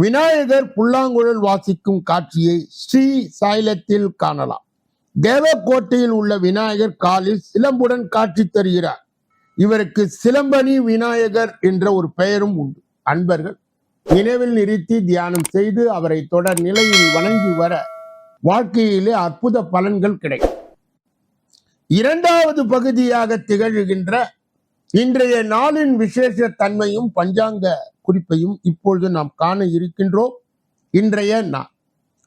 விநாயகர் புல்லாங்குழல் வாசிக்கும் காட்சியை ஸ்ரீ சைலத்தில் காணலாம். தேவக்கோட்டையில் உள்ள விநாயகர் காலில் சிலம்புடன் காட்சி தருகிறார். இவருக்கு சிலம்பனி விநாயகர் என்ற ஒரு பெயரும் உண்டு. அன்பர்கள் நினைவில் நிறுத்தி தியானம் செய்து அவரை தொடர் நிலையில் வணங்கி வர வாழ்க்கையிலே அற்புத பலன்கள் கிடைக்கும். இரண்டாவது பகுதியாக திகழ்கின்ற இன்றைய நாளின் விசேஷ தன்மையும் பஞ்சாங்க குறிப்பையும் இப்பொழுது நாம் காண இருக்கின்றோம். இன்றைய நாள்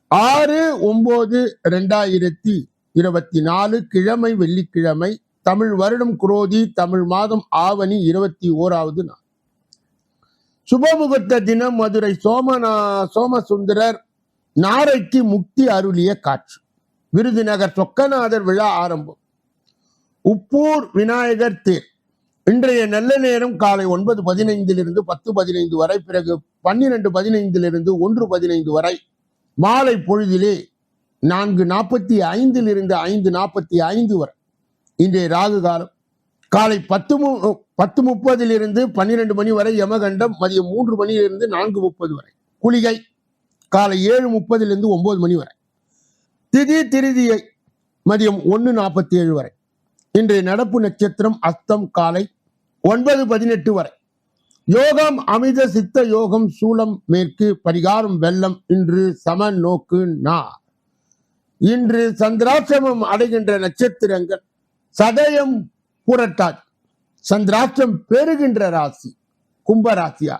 ஆறு ஒன்பது ரெண்டாயிரத்தி இருபத்தி நாலு கிழமை வெள்ளிக்கிழமை தமிழ் வருடம் குரோதி தமிழ் மாதம் ஆவணி இருபத்தி ஓராவது நாள். சுபமுகூர்த்த தினம் மதுரை சோமநா சோமசுந்தரர் நாரைக்கு முக்தி அருளிய காட்சி. விருதுநகர் சொக்கநாதர் விழா ஆரம்பம். உப்பூர் விநாயகர் தேர். இன்றைய நல்ல நேரம் காலை ஒன்பது பதினைந்திலிருந்து பத்து பதினைந்து வரை பிறகு பன்னிரண்டு பதினைந்திலிருந்து ஒன்று பதினைந்து வரை. மாலை பொழுதிலே நான்கு நாற்பத்தி ஐந்திலிருந்து ஐந்து நாற்பத்தி ஐந்து வரை. இன்றைய ராகு காலம். காலை பத்து மு பத்து முப்பதிலிருந்து பன்னிரெண்டு மணி வரை யமகண்டம் மதியம் மூன்று மணியிலிருந்து நான்கு முப்பது வரை. குளிகை. காலை ஏழு முப்பதிலிருந்து ஒன்பது மணி வரை. திதி திருதியை மதியம் ஒன்று நாற்பத்தி ஏழு வரை. இன்றைய நடப்பு நட்சத்திரம் அஸ்தம் காலை ஒன்பது பதினெட்டு வரை. யோகம் அமித சித்த யோகம் சூலம் மேற்கு பரிகாரம் வெள்ளம் இன்று சம நோக்கு நா. இன்று சந்திராசிரமம் அடைகின்ற நட்சத்திரங்கள் சதயம் புரட்டாதி. சந்திராஷ்டிரம் பெறுகின்ற ராசி கும்ப ராசியா.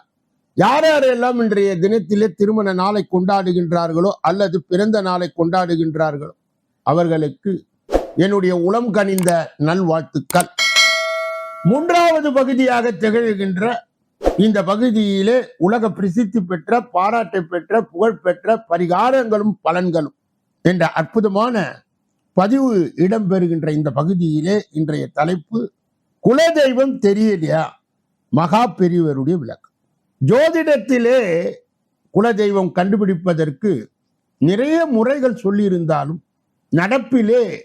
யார் யாரெல்லாம் இன்றைய தினத்திலே திருமண நாளை கொண்டாடுகின்றார்களோ அல்லது பிறந்த நாளை கொண்டாடுகின்றார்களோ அவர்களுக்கு என்னுடைய உளம் கனிந்த நல்வாழ்த்துக்கள். மூன்றாவது பகுதியாக திகழ்கின்ற இந்த பகுதியிலே உலக பிரசித்தி பெற்ற பாராட்டை பெற்ற புகழ்பெற்ற பரிகாரங்களும் பலன்களும் என்ற அற்புதமான பதிவு இடம்பெறுகின்ற இந்த பகுதியிலே இன்றைய தலைப்பு குலதெய்வம் தெரியலையா? மகா பெரியவருடைய விளக்கம். ஜோதிடத்திலே குலதெய்வம் கண்டுபிடிப்பதற்கு நிறைய முறைகள் சொல்லியிருந்தாலும் நடப்பிலே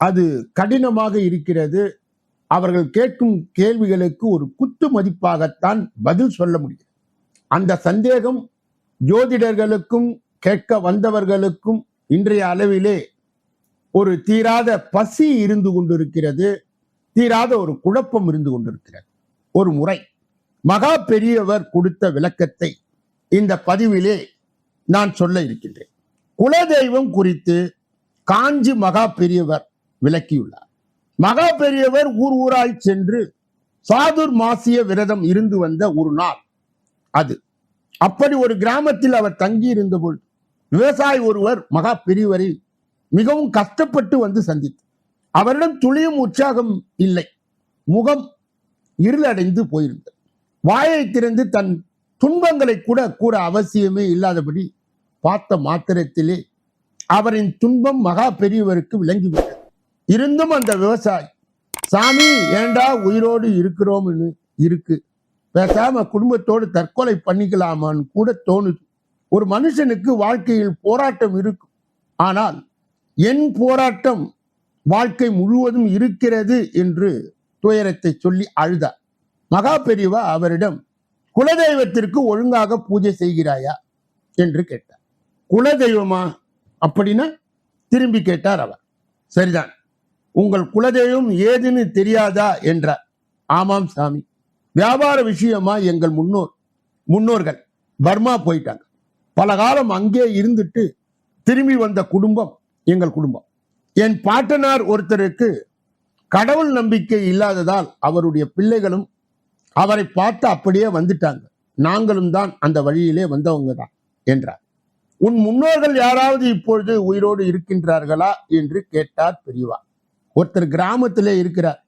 அது கடினமாக இருக்கிறது. அவர்கள் கேட்கும் கேள்விகளுக்கு ஒரு குத்து மதிப்பாகத்தான் பதில் சொல்ல முடியும். அந்த சந்தேகம் ஜோதிடர்களுக்கும் கேட்க வந்தவர்களுக்கும் இன்றைய அளவிலே ஒரு தீராத பசி இருந்து கொண்டிருக்கிறது. தீராத ஒரு குழப்பம் இருந்து கொண்டிருக்கிறது. ஒரு முறை மகா பெரியவர் கொடுத்த விளக்கத்தை இந்த பதிவிலே நான் சொல்ல இருக்கின்றேன். குலதெய்வம் குறித்து காஞ்சி மகா பெரியவர் விளக்கியுள்ளார். மகா பெரியவர் ஊர் ஊராய் சென்று சாதுர் மாசிய விரதம் இருந்து வந்த ஒரு நாள் அது. அப்படி ஒரு கிராமத்தில் அவர் தங்கி இருந்த பொழுது விவசாயி ஒருவர் மகா பெரியவரை மிகவும் கஷ்டப்பட்டு வந்து சந்தித்தார் அவரிடம் துளியும் உற்சாகம் இல்லை முகம் இருளடைந்து போயிருந்தது. வாயை திறந்து தன் துன்பங்களை கூட கூற அவசியமே இல்லாதபடி பார்த்த மாத்திரத்திலே அவரின் துன்பம் மகா பெரியவருக்கு விளங்கிவிட்டது. இருந்தும் அந்த விவசாயி சாமி ஏண்டா உயிரோடு இருக்கிறோம்னு இருக்கு? பேசாம குடும்பத்தோடு தற்கொலை பண்ணிக்கலாமான்னு கூட தோணுது. ஒரு மனுஷனுக்கு வாழ்க்கையில் போராட்டம் இருக்கும். ஆனால் என் போராட்டம் வாழ்க்கை முழுவதும் இருக்கிறது என்று துயரத்தை சொல்லி அழுதார். மகா பெரியவா அவரிடம் குலதெய்வத்திற்கு ஒழுங்காக பூஜை செய்கிறாயா? என்று கேட்டார். குலதெய்வமா? அப்படின்னா திரும்பி கேட்டார் அவர். சரிதான். உங்கள் குலதெய்வம் ஏதுன்னு தெரியாதா? என்றார். ஆமாம் சாமி. வியாபார விஷயமா எங்கள் முன்னோர் முன்னோர்கள் பர்மா போயிட்டாங்க. பல காலம் அங்கே இருந்துட்டு திரும்பி வந்த குடும்பம் எங்கள் குடும்பம். என் பாட்டனார் ஒருத்தருக்கு கடவுள் நம்பிக்கை இல்லாததால் அவருடைய பிள்ளைகளும் அவரை பார்த்து அப்படியே வந்துட்டாங்க. நாங்களும் தான் அந்த வழியிலே வந்தவங்க தான் என்றார். உன் முன்னோர்கள் யாராவது இப்பொழுது உயிரோடு இருக்கின்றார்களா? என்று கேட்டார் பெரியவா. ஒருத்தர் கிராமத்தில் இருக்கிறார்.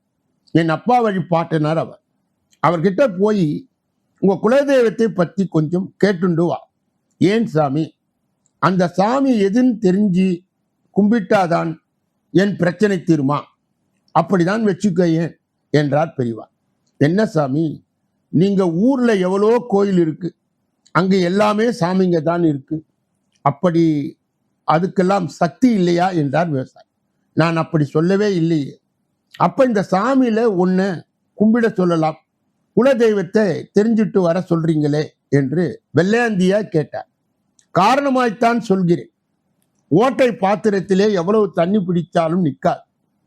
என் அப்பா வழி பாட்டினார் அவர். அவர்கிட்ட போய் உங்கள் குலதெய்வத்தை பற்றி கொஞ்சம் கேட்டுண்டு வா. ஏன் சாமி? அந்த சாமி எதுன்னு தெரிஞ்சு கும்பிட்டாதான் என் பிரச்சனை தீருமா? அப்படிதான் வச்சுக்க ஏன் என்றார் பெரியவா என்ன சாமி? நீங்கள் ஊரில் எவ்வளோ கோயில் இருக்குது அங்கே எல்லாமே சாமிங்க தான் இருக்குது அப்படி அதுக்கெல்லாம் சக்தி இல்லையா? என்றார் விவசாயி. நான் அப்படி சொல்லவே இல்லையே. அப்ப இந்த சாமியில ஒன்று கும்பிட சொல்லலாம். குலதெய்வத்தை தெரிஞ்சுட்டு வர சொல்றீங்களே என்று வெள்ளையாந்தியா கேட்டார். காரணமாய்த்தான் சொல்கிறேன். ஓட்டை பாத்திரத்திலே எவ்வளவு தண்ணி பிடித்தாலும் நிற்காது.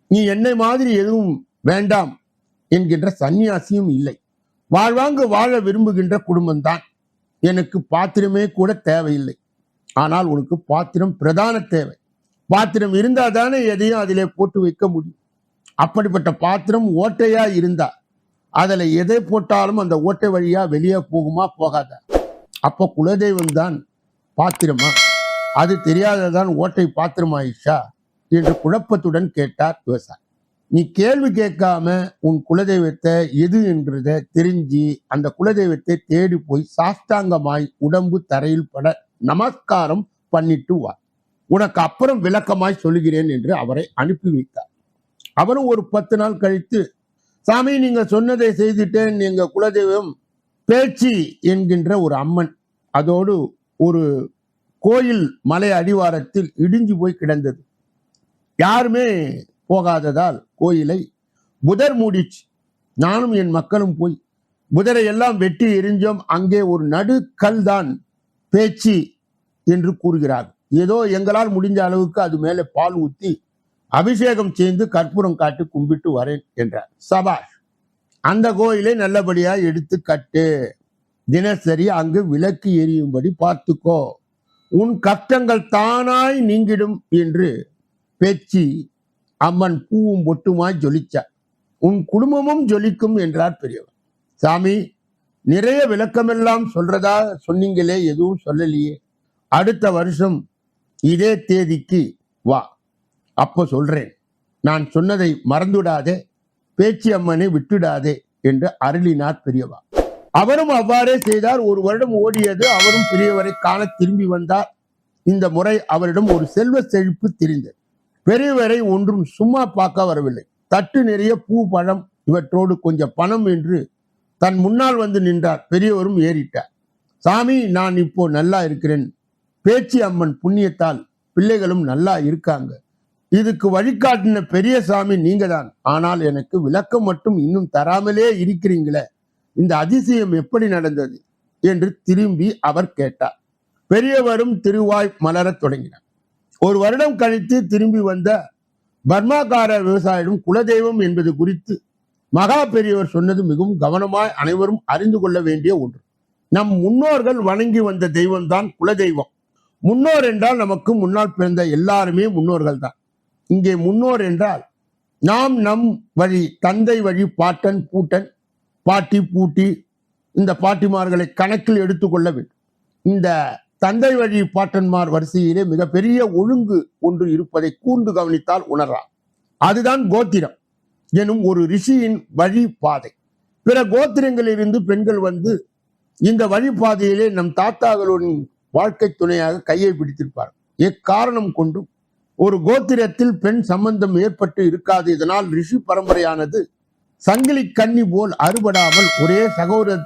நீ என்னை மாதிரி எதுவும் வேண்டாம் என்கின்ற சந்நியாசியும் இல்லை. வாழ்வாங்க வாழ விரும்புகின்ற குடும்பம்தான். எனக்கு பாத்திரமே கூட தேவையில்லை. ஆனால் உனக்கு பாத்திரம் பிரதான தேவை. பாத்திரம் இருந்தா தானே எதையும் அதிலே போட்டு வைக்க முடியும். அப்படிப்பட்ட பாத்திரம் ஓட்டையா இருந்தா அதுல எதை போட்டாலும் அந்த ஓட்டை வழியா வெளியே போகுமா போகாதா? அப்போ குலதெய்வம் தான் பாத்திரமா? அது தெரியாததான் ஓட்டை பாத்திரமாயிடுச்சா? என்று குழப்பத்துடன் கேட்டார் விவசாயி. நீ கேள்வி கேட்காம உன் குலதெய்வத்தை எது என்றத தெரிஞ்சு அந்த குலதெய்வத்தை தேடி போய் சாஷ்டாங்கமாய் உடம்பு தரையில் பட நமஸ்காரம் பண்ணிட்டு வா. உனக்கு அப்புறம் விளக்கமாய் சொல்லுகிறேன் என்று அவரை அனுப்பி வைத்தார். அவரும் ஒரு பத்து நாள் கழித்து சாமி நீங்க சொன்னதை செய்துட்டேன். எங்க குலதெய்வம் பேச்சு என்கின்ற ஒரு அம்மன் அதோடு ஒரு கோயில் மலை அடிவாரத்தில் இடிஞ்சு போய் கிடந்தது. யாருமே போகாததால் கோயிலை புதர் மூடிச்சு நானும் என் மக்களும் போய் புதரை எல்லாம் வெட்டி எரிஞ்சோம். அங்கே ஒரு நடுக்கல் தான் பேச்சு என்று கூறுகிறார் ஏதோ எங்களால் முடிஞ்ச அளவுக்கு அது மேலே பால் ஊத்தி அபிஷேகம் செய்து கற்பூரம் காட்டி கும்பிட்டு வரேன் என்றார். சபாஷ் அந்த கோயிலை நல்லபடியா எடுத்து கட்டு. தினசரி அங்கு விளக்கு எரியும்படி பார்த்துக்கோ. உன் கஷ்டங்கள் தானாய் நீங்கிடும் என்று பேச்சு அம்மன் பூவும் பொட்டுமாய் ஜொலிச்சார். உன் குடும்பமும் ஜொலிக்கும் என்றார் பெரியவர். சாமி நிறைய விளக்கமெல்லாம் சொல்றதா சொன்னீங்களே எதுவும் சொல்லலையே. அடுத்த வருஷம் இதே தேதிக்கு வா. அப்போ சொல்றேன். நான் சொன்னதை மறந்துடாதே பேச்சு அம்மனை விட்டுடாதே என்று அருளினார் பெரியவா. அவரும் அவ்வாறே செய்தார். ஒரு வருடம் ஓடியது அவரும் பெரியவரை காண திரும்பி வந்தார். இந்த முறை அவரிடம் ஒரு செல்வ செழிப்பு தெரிந்தது. பெரியவரை ஒன்றும் சும்மா பார்க்க வரவில்லை. தட்டு நிறைய பூ பழம் இவற்றோடு கொஞ்சம் பணம் என்று தன் முன்னால் வந்து நின்றார். பெரியவரும் ஏறிட்டார். சாமி நான் இப்போ நல்லா இருக்கிறேன். பேச்சி அம்மன் புண்ணியத்தால் பிள்ளைகளும் நல்லா இருக்காங்க. இதுக்கு வழிகாட்டின பெரிய சாமி நீங்க தான் ஆனால் எனக்கு விளக்கம் மட்டும் இன்னும் தராமலே இருக்கிறீங்களே. இந்த அதிசயம் எப்படி நடந்தது? என்று திரும்பி அவர் கேட்டார். பெரியவரும் திருவாய் மலரத் தொடங்கினார். ஒரு வருடம் கழித்து திரும்பி வந்த பர்மாக்கார விவசாயிடம் குலதெய்வம் என்பது குறித்து மகா பெரியவர் சொன்னது மிகவும் கவனமாய் அனைவரும் அறிந்து கொள்ள வேண்டிய ஒன்று. நம் முன்னோர்கள் வணங்கி வந்த தெய்வம்தான் குலதெய்வம். முன்னோர் என்றால் நமக்கு முன்னால் பிறந்த எல்லாருமே முன்னோர்கள் தான். இங்கே முன்னோர் என்றால் நாம் நம் வழி தந்தை வழி பாட்டன் பூட்டன் பாட்டி பூட்டி இந்த பாட்டிமார்களை கணக்கில் எடுத்துக்கொள்ள வேண்டும். இந்த தந்தை வழி பாட்டன்மார் வரிசையிலே மிகப்பெரிய ஒழுங்கு ஒன்று இருப்பதை கூர்ந்து கவனித்தால் உணரலாம். அதுதான் கோத்திரம் எனும் ஒரு ரிஷியின் வழி பாதை பிற கோத்திரங்களிலிருந்து பெண்கள் வந்து இந்த வழிபாதையிலே நம் தாத்தாக்களின் வாழ்க்கை துணையாக கையை பிடித்திருப்பார். எக்காரணம் கொண்டும் ஒரு கோத்திரத்தில் பெண் சம்பந்தம் ஏற்பட்டு இருக்காது. இதனால் ரிஷி பரம்பரையானது சங்கிலி கன்னி போல் அறுபடாமல் ஒரே சகோதர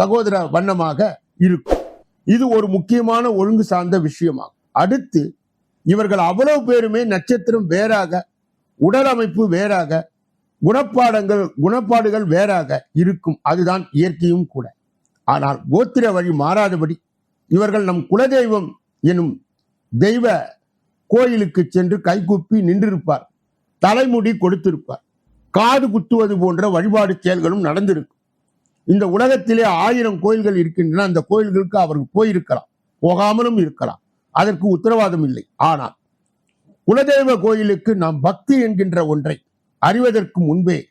சகோதர வண்ணமாக இருக்கும். இது ஒரு முக்கியமான ஒழுங்கு சார்ந்த விஷயமாகும். அடுத்து இவர்கள் அவ்வளவு பேருமே நட்சத்திரம் வேறாக உடல் அமைப்பு வேறாக குணப்பாடங்கள் குணப்பாடுகள் வேறாக இருக்கும். அதுதான் இயற்கையும் கூட. ஆனால் கோத்திர வழி மாறாதபடி இவர்கள் நம் குலதெய்வம் எனும் தெய்வ கோயிலுக்கு சென்று கைகூப்பி நின்றிருப்பார். தலைமுடி கொடுத்திருப்பார். காது குத்துவது போன்ற வழிபாடு செயல்களும் நடந்திருக்கும். இந்த உலகத்திலே ஆயிரம் கோயில்கள் இருக்கின்றன. அந்த கோயில்களுக்கு அவர்கள் போயிருக்கலாம். போகாமலும் இருக்கலாம். அதற்கு உத்தரவாதம் இல்லை. ஆனால் குலதெய்வ கோயிலுக்கு நாம் பக்தி என்கின்ற ஒன்றை அறிவதற்கு முன்பே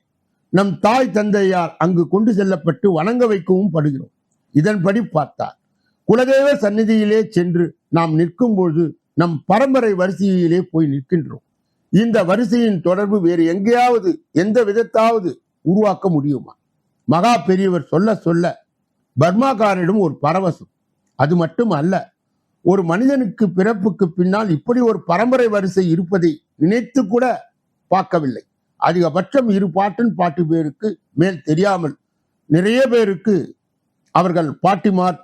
நம் தாய் தந்தையார் அங்கு கொண்டு செல்லப்பட்டு வணங்க வைக்கவும் படுகிறோம். இதன்படி பார்த்தார் குலதெய்வ சந்நிதியிலே சென்று நாம் நிற்கும் பொழுது நம் பரம்பரை வரிசையிலே போய் நிற்கின்றோம். இந்த வரிசையின் தொடர்பு வேறு எங்கேயாவது எந்த விதத்தாவது உருவாக்க முடியுமா? மகா பெரியவர் சொல்ல சொல்ல பர்மாக்காரிடம் ஒரு பரவசம். அது மட்டும் அல்ல ஒரு மனிதனுக்கு பிறப்புக்கு பின்னால் இப்படி ஒரு பரம்பரை வரிசை இருப்பதை நினைத்து கூட பார்க்கவில்லை. அதிகபட்சம் இரு பாட்டன் பாட்டு பேருக்கு மேல் தெரியாமல் நிறைய பேருக்கு அவர்கள் பாட்டிமார்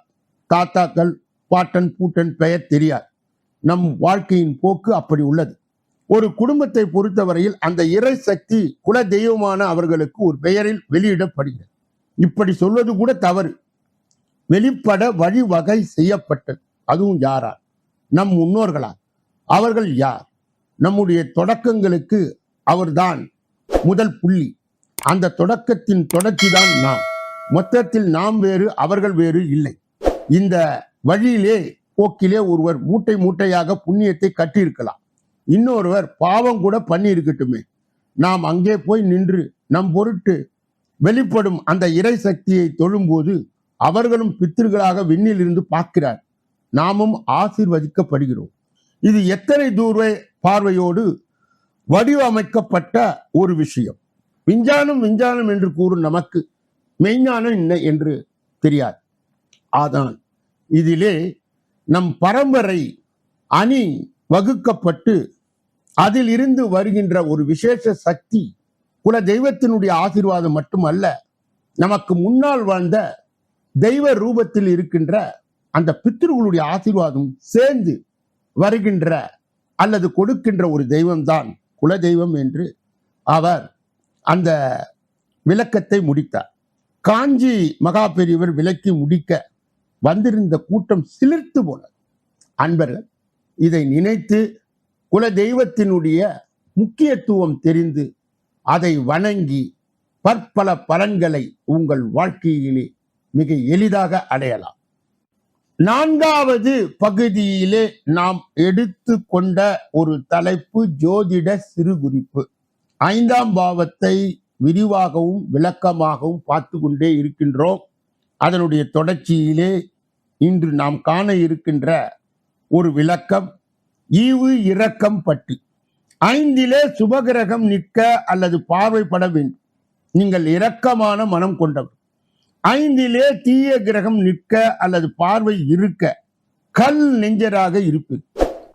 தாத்தாக்கள் பாட்டன் பூட்டன் பெயர் தெரியாது. நம் வாழ்க்கையின் போக்கு அப்படி உள்ளது. ஒரு குடும்பத்தை பொறுத்தவரையில் அந்த இறை சக்தி குல தெய்வமான அவர்களுக்கு ஒரு பெயரில் வெளியிடப்படுகிறது. இப்படி சொல்வது கூட தவறு. வெளிப்பட வழிவகை செய்யப்பட்டது. அதுவும் யாரால்? நம் முன்னோர்களால். அவர்கள் யார்? நம்முடைய தொடக்கங்களுக்கு அவர்தான் முதல் புள்ளி. அந்த தொடக்கத்தின் தொடர்ச்சி தான் நாம். மொத்தத்தில் நாம் வேறு அவர்கள் வேறு இல்லை. இந்த வழியிலே போக்கிலே ஒருவர் மூட்டை மூட்டையாக புண்ணியத்தை கட்டியிருக்கலாம். இன்னொருவர் பாவம் கூட பண்ணி இருக்கட்டுமே நாம் அங்கே போய் நின்று நம் பொருட்டு வெளிப்படும் அந்த இறை சக்தியை தொழும்போது அவர்களும் பித்திருக்களாக விண்ணில் இருந்து பார்க்கிறார். நாமும் ஆசீர்வதிக்கப்படுகிறோம். இது எத்தனை தூர பார்வையோடு வடிவமைக்கப்பட்ட ஒரு விஷயம். விஞ்ஞானம் விஞ்ஞானம் என்று கூறும் நமக்கு மெய்ஞானம் என்ன என்று தெரியாது. ஆதான். இதிலே நம் பரம்பரை அணி வகுக்கப்பட்டு அதில் இருந்து வருகின்ற ஒரு விசேஷ சக்தி குல தெய்வத்தினுடைய ஆசீர்வாதம் மட்டுமல்ல நமக்கு முன்னால் வாழ்ந்த தெய்வ ரூபத்தில் இருக்கின்ற அந்த பித்திருகளுடைய ஆசீர்வாதம் சேர்ந்து வருகின்ற அல்லது கொடுக்கின்ற ஒரு தெய்வம்தான் குல தெய்வம் என்று அவர் அந்த விளக்கத்தை முடித்தார். காஞ்சி மகா பெரியவர் விளக்கி முடிக்க வந்திருந்த கூட்டம் சிலிர்த்து போனது. அன்பர்கள் இதை நினைத்து குல தெய்வத்தினுடைய முக்கியத்துவம் தெரிந்து அதை வணங்கி பற்பல பலன்களை உங்கள் வாழ்க்கையிலே மிக எளிதாக அடையலாம். நான்காவது பகுதியிலே நாம் எடுத்து கொண்ட ஒரு தலைப்பு ஜோதிட சிறுகுறிப்பு. ஐந்தாம் பாவத்தை விரிவாகவும் விளக்கமாகவும் பார்த்து கொண்டே இருக்கின்றோம். அதனுடைய தொடர்ச்சியிலே இன்று நாம் காண இருக்கின்ற ஒரு விளக்கம் ஈவு இரக்கம் பற்றி. ஐந்திலே சுபகிரகம் நிற்க அல்லது பார்வைப்பட வேண்டும். நீங்கள் இரக்கமான மனம் கொண்டவர். ஐந்திலே தீய கிரகம் நிற்க அல்லது பார்வை இருக்க கல் நெஞ்சராக இருப்பது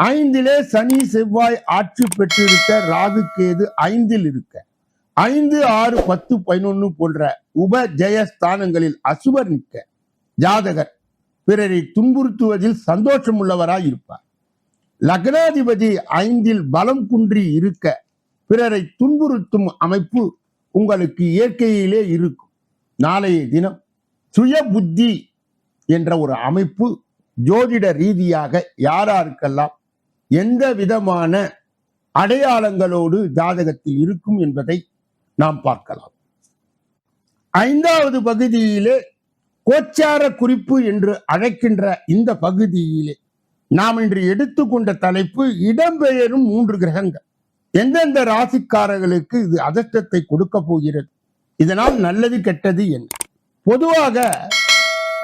ஐந்திலே சனி செவ்வாய் ஆட்சி பெற்றிருக்க ராகு கேது ஐந்தில் இருக்க. ஐந்து ஆறு பத்து பதினொன்னு போன்ற உப ஜெயஸ்தானங்களில் அசுபர் நிற்க ஜாதகர் பிறரை துன்புறுத்துவதில் சந்தோஷம் உள்ளவராய் இருப்பார். லக்னாதிபதி ஐந்தில் பலம் குன்றி இருக்க பிறரை துன்புறுத்தும் அமைப்பு உங்களுக்கு இயற்கையிலே இருக்கும். நாளைய தினம் சுய புத்தி என்ற ஒரு அமைப்பு ஜோதிட ரீதியாக யாராருக்கெல்லாம் எந்த விதமான அடையாளங்களோடு ஜாதகத்தில் இருக்கும் என்பதை நாம் பார்க்கலாம். ஐந்தாவது பகுதியிலே கோச்சார குறிப்பு என்று அழைக்கின்ற இந்த பகுதியிலே நாம் இன்று எடுத்துக்கொண்ட தலைப்பு இடம்பெயரும் மூன்று கிரகங்கள். எந்தெந்த ராசிக்காரர்களுக்கு இது அதிர்ஷ்டத்தை கொடுக்க போகிறது? இதனால் நல்லது கெட்டது என்ன? பொதுவாக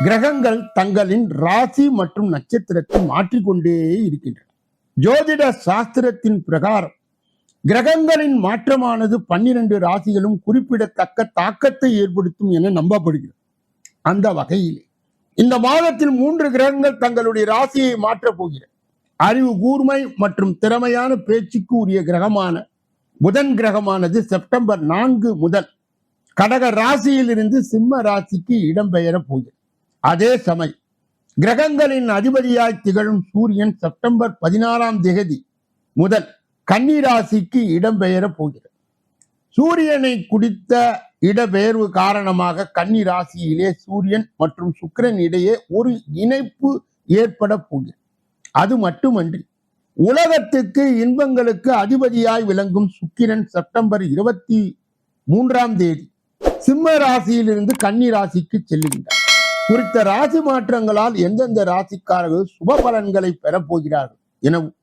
கிரகங்கள் தங்களின் ராசி மற்றும் நட்சத்திரத்தை மாற்றிக்கொண்டே இருக்கின்றன. ஜோதிட சாஸ்திரத்தின் பிரகாரம் கிரகங்களின் மாற்றமானது பன்னிரண்டு ராசிகளும் குறிப்பிடத்தக்க தாக்கத்தை ஏற்படுத்தும் என நம்பப்படுகிறது. அந்த வகையிலே இந்த மாதத்தில் மூன்று கிரகங்கள் தங்களுடைய ராசியை மாற்றப் போகிறது. அறிவு கூர்மை மற்றும் திறமையான பேச்சுக்கு உரிய கிரகமான புதன் கிரகமானது செப்டம்பர் நான்கு முதல் கடக ராசியிலிருந்து சிம்ம ராசிக்கு இடம்பெயர போகிறது. அதே சமயம் கிரகங்களின் அதிபதியாய் திகழும் சூரியன் செப்டம்பர் பதினாறாம் திகதி முதல் கன்னி ராசிக்கு இடம்பெயர போகிறது. சூரியனை குடித்த இடபெயர்வு காரணமாக கன்னி ராசியிலே சூரியன் மற்றும் சுக்கிரன் இடையே ஒரு இணைப்பு ஏற்பட போகிறது. அது மட்டுமன்றி உலகத்துக்கு இன்பங்களுக்கு அதிபதியாய் விளங்கும் சுக்கிரன் செப்டம்பர் இருபத்தி மூன்றாம் தேதி சிம்ம ராசியிலிருந்து கன்னி ராசிக்கு செல்லுகின்றார். குறித்த ராசி மாற்றங்களால் எந்தெந்த ராசிக்காரர்கள் சுப பலன்களை பெறப்போகிறார்கள் எனவும்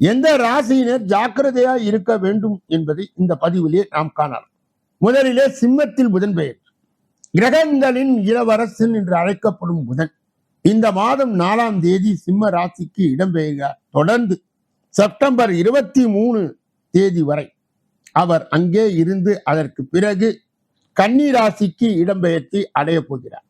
எந்த ராசியினர் ஜாக்கிரதையா இருக்க வேண்டும் என்பதை இந்த பதிவிலே நாம் காணலாம். முதலிலே சிம்மத்தில் புதன் பெயர். கிரகங்களின் இளவரசன் என்று அழைக்கப்படும் புதன். இந்த மாதம் நாலாம் தேதி சிம்ம ராசிக்கு இடம்பெயர்க தொடர்ந்து செப்டம்பர் இருபத்தி மூணு தேதி வரை அவர் அங்கே இருந்து அதற்கு பிறகு கன்னி ராசிக்கு இடம்பெயர்த்தி அடைய போகிறார்.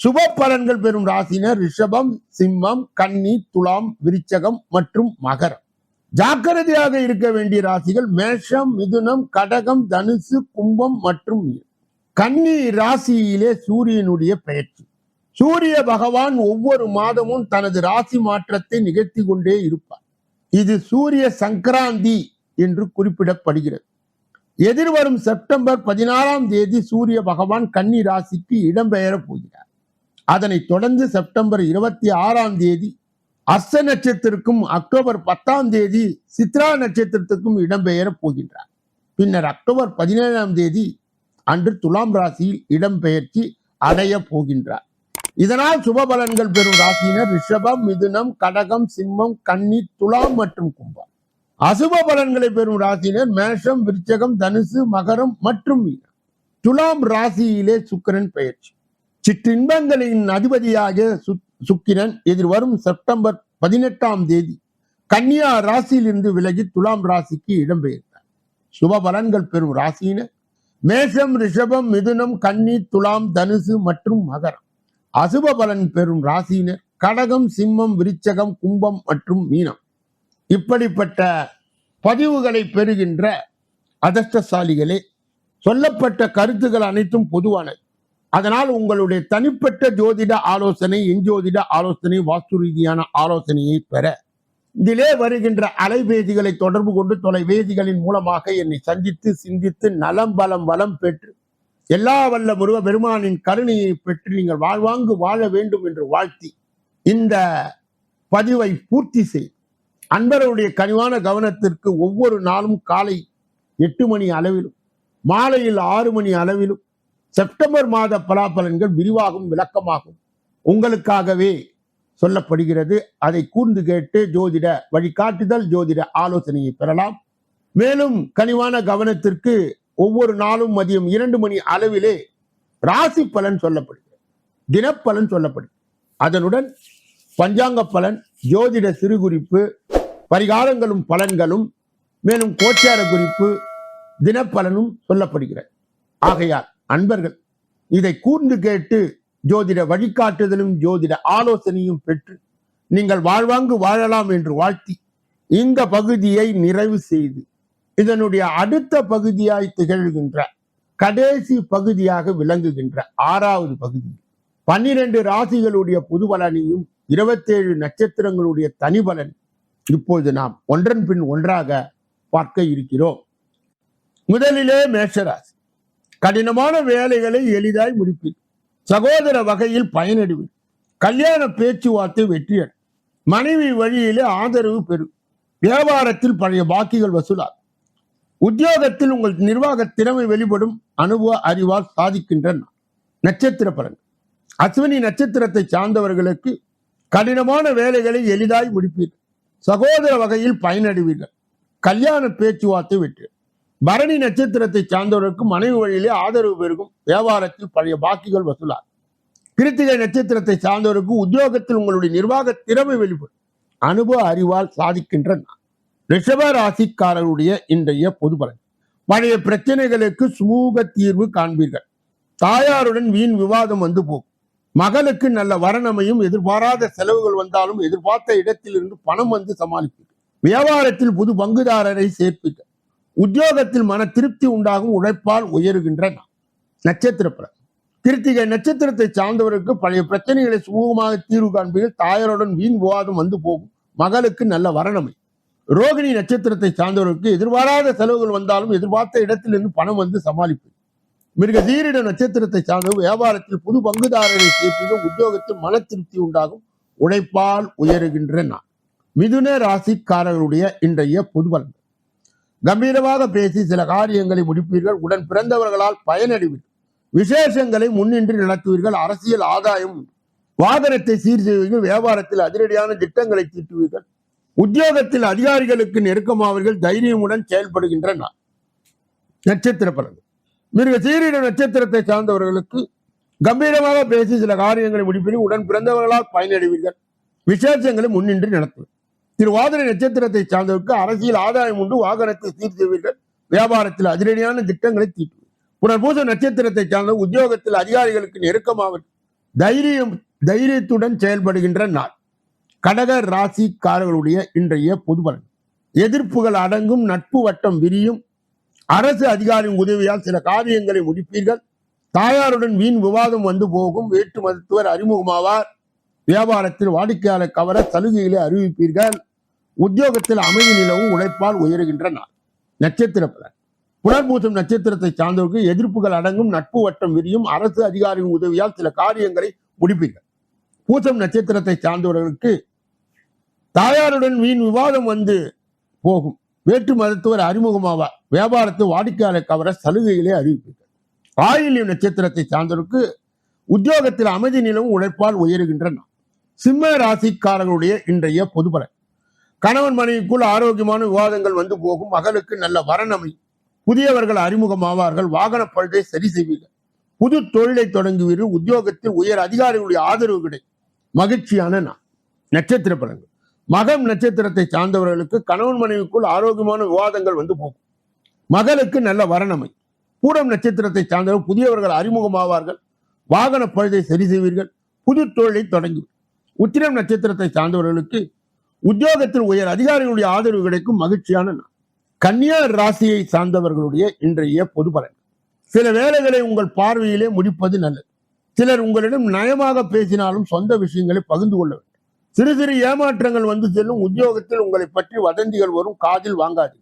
சுப பலன்கள் பெறும் ராசினர் ரிஷபம் சிம்மம் கன்னி துலாம் விருச்சகம் மற்றும் மகரம். ஜாக்கிரதையாக இருக்க வேண்டிய ராசிகள் மேஷம் மிதுனம் கடகம் தனுசு கும்பம் மற்றும் கன்னி ராசியிலே சூரியனுடைய பெயர்ச்சி. சூரிய பகவான் ஒவ்வொரு மாதமும் தனது ராசி மாற்றத்தை நிகழ்த்தி கொண்டே இருப்பார். இது சூரிய சங்கராந்தி என்று குறிப்பிடப்படுகிறது. எதிர்வரும் செப்டம்பர் பதினாறாம் தேதி சூரிய பகவான் கன்னி ராசிக்கு இடம்பெயரப் போகிறார். அதனைத் தொடர்ந்து செப்டம்பர் இருபத்தி ஆறாம் தேதி அஸ்த நட்சத்திரக்கும் அக்டோபர் பத்தாம் தேதி சித்ரா நட்சத்திரத்துக்கும் இடம்பெயரப் போகின்றார். பின்னர் அக்டோபர் பதினேழாம் தேதி அன்று துலாம் ராசியில் இடம்பெயர்ச்சி அடைய போகின்றார். இதனால் சுப பலன்கள் பெறும் ராசியினர் ரிஷபம் மிதுனம் கடகம் சிம்மம் கன்னி துலாம் மற்றும் கும்பம். அசுப பலன்களை பெறும் ராசியினர் மேஷம் விருச்சகம் தனுசு மகரம் மற்றும் மீனம். துலாம் ராசியிலே சுக்கிரன் பெயர்ச்சி. சிற்றின்பங்களின் அதிபதியாக சுக்கிரன் எதிர்வரும் செப்டம்பர் பதினெட்டாம் தேதி கன்னியா ராசியிலிருந்து விலகி துலாம் ராசிக்கு இடம்பெயர்ந்தார். சுப பலன்கள் பெறும் ராசியினர். மேஷம் ரிஷபம் மிதுனம் கன்னி துலாம் தனுசு மற்றும் மகரம். அசுப பலன் பெறும் ராசியினர். கடகம் சிம்மம் விருச்சகம் கும்பம் மற்றும் மீனம். இப்படிப்பட்ட பதிவுகளை பெறுகின்ற அதிர்ஷ்டசாலிகளே சொல்லப்பட்ட கருத்துக்கள் அனைத்தும் பொதுவானது. அதனால் உங்களுடைய தனிப்பட்ட ஜோதிட ஆலோசனை எஞ்சோதிட ஆலோசனை வாஸ்து ரீதியான ஆலோசனையை பெற இதிலே வருகின்ற அலைவேதிகளை தொடர்பு கொண்டு தொலைவேதிகளின் மூலமாக என்னை சந்தித்து சிந்தித்து நலம் பலம் வளம் பெற்று எல்லா வல்ல முருக பெருமானின் கருணையை பெற்று நீங்கள் வாழ்வாங்கு வாழ வேண்டும் என்று வாழ்த்தி இந்த பதிவை பூர்த்தி செய். அன்பருடைய கனிவான கவனத்திற்கு ஒவ்வொரு நாளும் காலை எட்டு மணி அளவிலும் மாலையில் ஆறு மணி அளவிலும் செப்டம்பர் மாத பலாபலன்கள் விரிவாகும் விளக்கமாகும். உங்களுக்காகவே சொல்லப்படுகிறது. அதை கூர்ந்து கேட்டு ஜோதிட வழிகாட்டுதல் ஜோதிட ஆலோசனையை பெறலாம். மேலும் கனிவான கவனத்திற்கு ஒவ்வொரு நாளும் மதியம் இரண்டு மணி அளவிலே ராசி பலன் சொல்லப்படுகிறது. தினப்பலன் சொல்லப்படுகிறது. அதனுடன் பஞ்சாங்க பலன் ஜோதிட சிறுகுறிப்பு பரிகாரங்களும் பலன்களும் மேலும் கோச்சார குறிப்பு தினப்பலனும் சொல்லப்படுகிறது. ஆகையால் அன்பர்கள் இதை கூர்ந்து கேட்டு ஜோதிட வழிகாட்டுதலும் ஜோதிட ஆலோசனையும் பெற்று நீங்கள் வாழ்வாங்கு வாழலாம் என்று வாழ்த்தி இந்த பகுதியை நிறைவு செய்து இதனுடைய அடுத்த பகுதியாய் திகழ்கின்ற கடைசி பகுதியாக விளங்குகின்ற ஆறாவது பகுதி. பன்னிரண்டு ராசிகளுடைய புது பலனையும் இருபத்தேழு நட்சத்திரங்களுடைய தனி பலன் இப்போது நாம் ஒன்றன் பின் ஒன்றாக பார்க்க இருக்கிறோம். முதலிலே மேஷராசி. கடினமான வேலைகளை எளிதாய் முடிப்பீர். சகோதர வகையில் பயனடைவீர். கல்யாண பேச்சுவார்த்தை வெற்றியடை மனைவி வழியிலே ஆதரவு பெறும். வியாபாரத்தில் பழைய பாக்கிகள் வசூலார் உத்தியோகத்தில் உங்கள் நிர்வாக திறமை வெளிப்படும். அனுபவ அறிவால் சாதிக்கின்றன நட்சத்திர பலன் அஸ்வினி நட்சத்திரத்தை சார்ந்தவர்களுக்கு கடினமான வேலைகளை எளிதாய் முடிப்பீர்கள் சகோதர வகையில் பயனடைவீர்கள். கல்யாண பேச்சுவார்த்தை வெற்றி பரணி நட்சத்திரத்தை சார்ந்தவருக்கு மனைவி வழியிலே ஆதரவு பெருகும். வியாபாரத்தில் பழைய பாக்கிகள் வசூலார் கிருத்திகை நட்சத்திரத்தை சார்ந்தவருக்கு உத்தியோகத்தில் உங்களுடைய நிர்வாக திறமை வெளிப்படும். அனுபவ அறிவால் சாதிக்கின்ற நான் ரிஷப ராசிக்காரருடைய இன்றைய பொது பலன். பழைய பிரச்சனைகளுக்கு சுமூக தீர்வு காண்பீர்கள். தாயாருடன் வீண் விவாதம் வந்து போகும். மகளுக்கு நல்ல வரணமையும் எதிர்பாராத செலவுகள் வந்தாலும் எதிர்பார்த்த இடத்திலிருந்து பணம் வந்து சமாளிப்பீர்கள். வியாபாரத்தில் புது பங்குதாரரை சேர்ப்பீர்கள். உத்தியோகத்தில் மன திருப்தி உண்டாகும் உழைப்பால் உயருகின்ற நட்சத்திர பலன் கிருத்திகை நட்சத்திரத்தை சார்ந்தவருக்கு பழைய பிரச்சனைகளை சுமூகமாக தீர்வு காண்பீர்கள் தாயாருடன் வீண் விவாதம் வந்து போகும். மகளுக்கு நல்ல வரணமை ரோகிணி நட்சத்திரத்தை சார்ந்தவருக்கு எதிர்பாராத செலவுகள் வந்தாலும் எதிர்பார்த்த இடத்திலிருந்து பணம் வந்து சமாளிப்பு மிருக சீரிட நட்சத்திரத்தை சார்ந்தவர் வியாபாரத்தில் புது பங்குதாரரை சேர்ப்பீர்கள் உத்தியோகத்தில் மன திருப்தி உண்டாகும். உழைப்பால் உயருகின்ற நான் மிதுன ராசிக்காரர்களுடைய இன்றைய பொது கம்பீரமாக பேசி சில காரியங்களை முடிப்பீர்கள். உடன் பிறந்தவர்களால் பயனடைவீர்கள் விசேஷங்களை முன்னின்று நடத்துவீர்கள். அரசியல் ஆதாயம் வாகனத்தை சீர் செய்வீர்கள். வியாபாரத்தில் அதிரடியான திட்டங்களை தீட்டுவீர்கள். உத்தியோகத்தில் அதிகாரிகளுக்கு நெருக்கமாவர்கள். தைரியமுடன் செயல்படுகின்ற நட்சத்திர பலன் மிருக சீரிட நட்சத்திரத்தை சார்ந்தவர்களுக்கு கம்பீரமாக பேசி சில காரியங்களை முடிப்பீர்கள். உடன் பிறந்தவர்களால் பயனடைவீர்கள். விசேஷங்களை முன்னின்று நடத்துவீர்கள். திருவாதிரை நட்சத்திரத்தை சார்ந்தவருக்கு அரசியல் ஆதாயம் உண்டு. வாகனத்தை சீர் செய்வீர்கள் வியாபாரத்தில் அதிரடியான திட்டங்களை தீட்டுவீர்கள் புனர்பூச நட்சத்திரத்தை சார்ந்த உத்தியோகத்தில் அதிகாரிகளுக்கு நெருக்கமாக தைரியம் தைரியத்துடன் செயல்படுகின்ற நாள். கடக ராசிக்காரர்களுடைய இன்றைய பொதுபலன். எதிர்ப்புகள் அடங்கும் நட்பு வட்டம் விரியும். அரசு அதிகாரியின் உதவியால் சில காரியங்களை முடிப்பீர்கள். தாயாருடன் வீண் விவாதம் வந்து போகும். வேற்று மருத்துவர் அறிமுகமாவார். வியாபாரத்தில் வாடிக்கையாளர் கவர சலுகைகளை அறிவிப்பீர்கள். உத்தியோகத்தில் அமைதி நிலவும் உழைப்பால் உயருகின்ற நாள். நட்சத்திர பலன் புனர்பூசம் நட்சத்திரத்தை சார்ந்தவருக்கு எதிர்ப்புகள் அடங்கும் நட்பு வட்டம் விரியும் அரசு அதிகாரியின் உதவியால் சில காரியங்களை முடிப்பீர்கள். பூசம் நட்சத்திரத்தை சார்ந்தவர்களுக்கு தாயாருடன் வீண் விவாதம் வந்து போகும். வேற்று மருத்துவர் அறிமுகமாவார். வியாபாரத்தை வாடிக்கையாளர் கவர சலுகைகளை அறிவிப்பீர்கள். ஆயில்யம் நட்சத்திரத்தை சார்ந்தவருக்கு உத்தியோகத்தில் அமைதி நிலவும் உழைப்பால் உயருகின்ற நாள். சிம்ம ராசிக்காரர்களுடைய இன்றைய பொதுபலன். கணவன் மனைவிக்குள் ஆரோக்கியமான விவாதங்கள் வந்து போகும். மகளுக்கு நல்ல வரணமை புதியவர்கள் அறிமுகமாவார்கள். வாகன பழுதை சரி செய்வீர்கள். புது தொழிலை தொடங்குவீர்கள். உத்தியோகத்தில் உயர் அதிகாரிகளுடைய ஆதரவு கிடைக்கும். மகிழ்ச்சியான நான் நட்சத்திர பலன்கள். மகம் நட்சத்திரத்தை சார்ந்தவர்களுக்கு கணவன் மனைவிக்குள் ஆரோக்கியமான விவாதங்கள் வந்து போகும். மகளுக்கு நல்ல வரணமை பூரம் நட்சத்திரத்தை சார்ந்தவர் புதியவர்கள் அறிமுகமாவார்கள். வாகன பழுதை சரி செய்வீர்கள். புது தொழிலை தொடங்கி உத்திரம் நட்சத்திரத்தை சார்ந்தவர்களுக்கு உத்தியோகத்தில் உயர் அதிகாரிகளுடைய ஆதரவு கிடைக்கும் மகிழ்ச்சியான நாள். கன்னியா ராசியை சார்ந்தவர்களுடைய இன்றைய பொது பலன். சில வேலைகளை உங்கள் பார்வையிலே முடிப்பது நல்லது. சிலர் உங்களிடம் நயமாக பேசினாலும் சொந்த விஷயங்களை பகிர்ந்து கொள்ள வேண்டும். சிறு சிறு ஏமாற்றங்கள் வந்து செல்லும் உத்தியோகத்தில் உங்களை பற்றி வதந்திகள் வரும் காதில் வாங்காது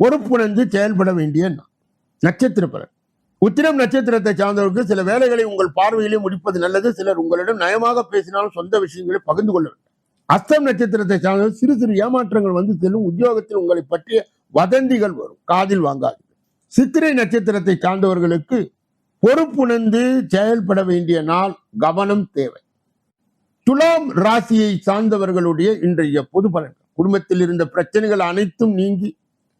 பொறுப்புணர்ந்து செயல்பட வேண்டிய நாள். நட்சத்திர பலன். உத்திரம் நட்சத்திரத்தை சார்ந்தவருக்கு சில வேலைகளை உங்கள் பார்வையிலே முடிப்பது நல்லது. சிலர் உங்களிடம் நயமாக பேசினாலும் சொந்த விஷயங்களை பகிர்ந்து கொள்ள வேண்டும். அஸ்தம் நட்சத்திரத்தை சார்ந்த சிறு சிறு ஏமாற்றங்கள் வந்து செல்லும். உத்தியோகத்தில் உங்களை பற்றிய வதந்திகள் வரும். காதில் வாங்காது சித்திரை நட்சத்திரத்தை சார்ந்தவர்களுக்கு பொறுப்புணர்ந்து செயல்பட வேண்டிய நாள் கவனம் தேவை. துலாம் ராசியை சார்ந்தவர்களுடைய இன்றைய பொது பலன் குடும்பத்தில் இருந்த பிரச்சனைகள் அனைத்தும் நீங்கி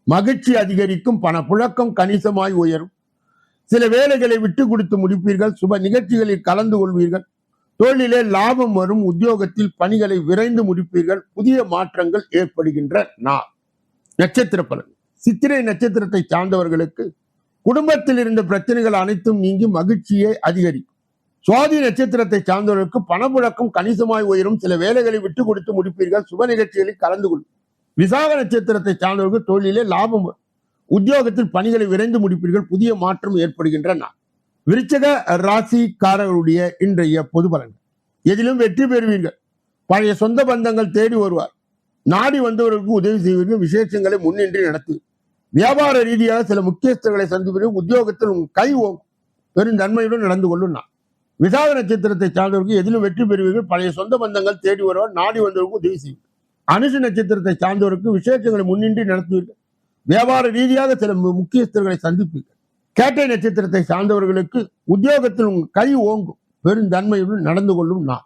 மகிழ்ச்சி அதிகரிக்கும் பணப்புழக்கம் கணிசமாய் உயரும். சில வேலைகளை விட்டு கொடுத்து முடிப்பீர்கள். சுப நிகழ்ச்சிகளில் கலந்து கொள்வீர்கள். தொழிலே லாபம் வரும் உத்தியோகத்தில் பணிகளை விரைந்து முடிப்பீர்கள் புதிய மாற்றங்கள் ஏற்படுகின்ற நாள் நட்சத்திர பலன். சித்திரை நட்சத்திரத்தை சார்ந்தவர்களுக்கு குடும்பத்தில் இருந்த பிரச்சனைகள் அனைத்தும் நீங்கி மகிழ்ச்சியை அதிகரிக்கும். சுவாதி நட்சத்திரத்தை சார்ந்தவர்களுக்கு பணப்புழக்கம் கணிசமாய் உயரும். சில வேலைகளை விட்டு கொடுத்து முடிப்பீர்கள். சுப நிகழ்ச்சிகளில் கலந்து கொள்ளும் விசாக நட்சத்திரத்தை சார்ந்தவர்கள் தொழிலே லாபம் வரும். உத்தியோகத்தில் பணிகளை விரைந்து முடிப்பீர்கள். புதிய மாற்றம் ஏற்படுகின்ற நாள் விருச்சக ராசிக்காரர்களுடைய இன்றைய பொது பலன்கள் எதிலும் வெற்றி பெறுவீர்கள். பழைய சொந்த பந்தங்கள் தேடி வருவார். நாடி வந்தவர்களுக்கு உதவி செய்வீர்கள். விசேஷங்களை முன்னின்றி நடத்து. வியாபார ரீதியாக சில முக்கியஸ்தர்களை சந்திப்பீர்கள் உத்தியோகத்தில் உங்கள் கை பெரும் நன்மையுடன் நடந்து கொள்ளும் நான் விசாக நட்சத்திரத்தை சார்ந்தவருக்கு எதிலும் வெற்றி பெறுவீர்கள். பழைய சொந்த பந்தங்கள் தேடி வருவார். நாடி வந்தவர்களுக்கு உதவி செய்வீர்கள். அனுசு நட்சத்திரத்தை சார்ந்தவருக்கு விசேஷங்களை முன்னின்றி நடத்துவீர்கள். வியாபார ரீதியாக சில முக்கியஸ்தர்களை சந்திப்பீர்கள். கேட்டை நட்சத்திரத்தை சார்ந்தவர்களுக்கு உத்தியோகத்தில் உங்கள் கை ஓங்கும். பெருந்தன்மையுடன் நடந்து கொள்ளும் நான்.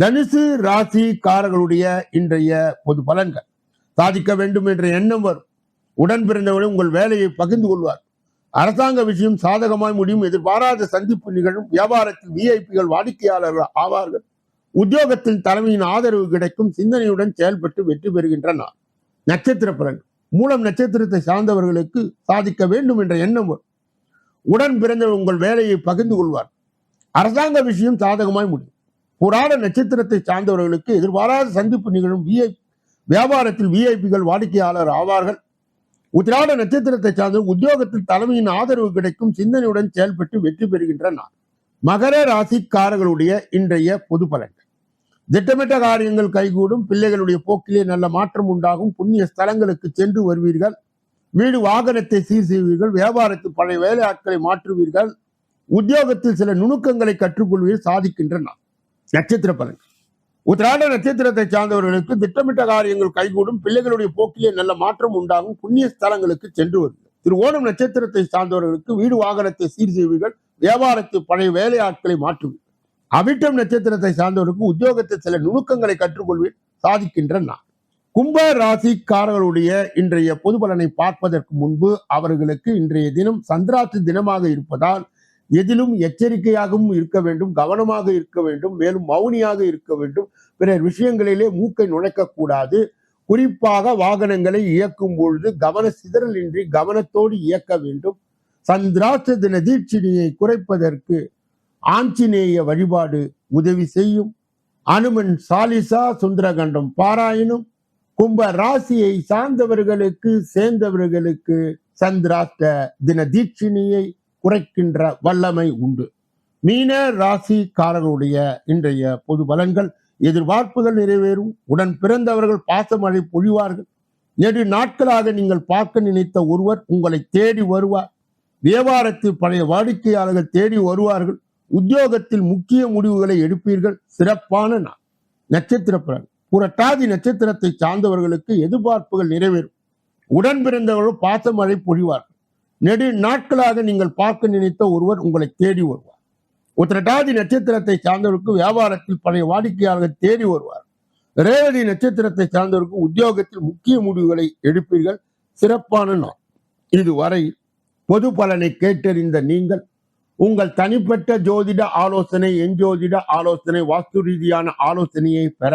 தனுசு ராசிக்காரர்களுடைய இன்றைய பொது பலன்கள். சாதிக்க வேண்டும் என்ற எண்ணம் வரும். உடன் பிறந்தவர்கள் உங்கள் வேலையை பகிர்ந்து கொள்வார் அரசாங்க விஷயம் சாதகமாய் முடியும். எதிர்பாராத சந்திப்பு நிகழும். வியாபாரத்தில் விஐபிகள் வாடிக்கையாளர்கள் ஆவார்கள். உத்தியோகத்தில் தலைமையின் ஆதரவு கிடைக்கும். சிந்தனையுடன் செயல்பட்டு வெற்றி பெறுகின்ற நட்சத்திர பலன் மூலம் நட்சத்திரத்தை சார்ந்தவர்களுக்கு சாதிக்க வேண்டும் என்ற எண்ணம் வரும். உடன் பிறந்தவர் உங்கள் வேலையை பகிர்ந்து கொள்வார். அரசாங்க விஷயம் சாதகமாய் முடியும். புராண நட்சத்திரத்தை சார்ந்தவர்களுக்கு எதிர்பாராத சந்திப்பு நிகழும் விஐ வியாபாரத்தில் விஐபிகள் வாடிக்கையாளர் ஆவார்கள். உத்திராட நட்சத்திரத்தை சார்ந்த உத்தியோகத்தில் தலைமையின் ஆதரவு கிடைக்கும் சிந்தனையுடன் செயல்பட்டு வெற்றி பெறுகின்ற நாள் மகர ராசிக்காரர்களுடைய இன்றைய பொது பலன்கள். திட்டமிட்ட காரியங்கள் கைகூடும் பிள்ளைகளுடைய போக்கிலே நல்ல மாற்றம் உண்டாகும் புண்ணிய ஸ்தலங்களுக்கு சென்று வருவீர்கள். வீடு வாகனத்தை சீர் செய்வீர்கள் வியாபாரத்தில் பழைய வேலையாட்களை மாற்றுவீர்கள் உத்தியோகத்தில் சில நுணுக்கங்களை கற்றுக்கொள்வீர்கள் சாதிக்கின்றன. நட்சத்திர பலன். உத்திராட நட்சத்திரத்தை சார்ந்தவர்களுக்கு திட்டமிட்ட காரியங்கள் கைகூடும் பிள்ளைகளுடைய போக்கிலே நல்ல மாற்றம் உண்டாகும் புண்ணிய ஸ்தலங்களுக்கு சென்று வருது திரு ஓணம் நட்சத்திரத்தை சார்ந்தவர்களுக்கு வீடு வாகனத்தை சீர் செய்வீர்கள் வியாபாரத்தில் பழைய வேலையாட்களை மாற்றுவீர்கள். அவிட்டம் நட்சத்திரத்தை சார்ந்தவர்களுக்கு உத்தியோகத்தில் சில நுணுக்கங்களை கற்றுக்கொள்வீர் சாதிக்கின்ற நான் கும்ப ராசிக்காரர்களுடைய இன்றைய பொது பலனை பார்ப்பதற்கு முன்பு அவர்களுக்கு இன்றைய தினம் சந்திராத்து தினமாக இருப்பதால் எதிலும் எச்சரிக்கையாகவும் இருக்க வேண்டும் கவனமாக இருக்க வேண்டும் மேலும் மௌனியாக இருக்க வேண்டும். பிறர் விஷயங்களிலே மூக்கை நுழைக்கக்கூடாது. குறிப்பாக வாகனங்களை இயக்கும் பொழுது கவன சிதறலின்றி கவனத்தோடு இயக்க வேண்டும். சந்திராச தின தீட்சிணியை குறைப்பதற்கு ஆஞ்சநேய வழிபாடு உதவி செய்யும். அனுமன் சாலிசா சுந்தரகண்டம் பாராயணம். கும்ப ராசியை சார்ந்தவர்களுக்கு சேர்ந்தவர்களுக்கு சந்திராஷ்ட தின தீட்சிணியை குறைக்கின்ற வல்லமை உண்டு. மீன ராசிக்காரர்களுடைய இன்றைய பொது பலன்கள் எதிர்பார்ப்புகள் நிறைவேறும் உடன் பிறந்தவர்கள் பாசமழை பொழிவார்கள். நெடு நாட்களாக நீங்கள் பார்க்க நினைத்த ஒருவர் உங்களை தேடி வருவார். வியாபாரத்தில் பழைய வாடிக்கையாளர்கள் தேடி வருவார்கள். உத்தியோகத்தில் முக்கிய முடிவுகளை எடுப்பீர்கள். சிறப்பான நாள் நட்சத்திர பலன். புரட்டாதி நட்சத்திரத்தை சார்ந்தவர்களுக்கு எதிர்பார்ப்புகள் நிறைவேறும். உடன் பிறந்தவர்கள் பாசமழை பொழிவார்கள் நெடு நாட்களாக நீங்கள் பார்க்க நினைத்த ஒருவர் உங்களை தேடி வருவார். உத்திரட்டாதி நட்சத்திரத்தை சார்ந்தவருக்கு வியாபாரத்தில் பழைய வாடிக்கையாளர்கள் தேடி வருவார். ரேவதி நட்சத்திரத்தை சார்ந்தவருக்கு உத்தியோகத்தில் முக்கிய முடிவுகளை எடுப்பீர்கள். சிறப்பான நாள். இதுவரை பொது பலனை கேட்டறிந்த நீங்கள் உங்கள் தனிப்பட்ட ஜோதிட ஆலோசனை எஞ்சோதிட ஆலோசனை வாஸ்து ரீதியான ஆலோசனையை பெற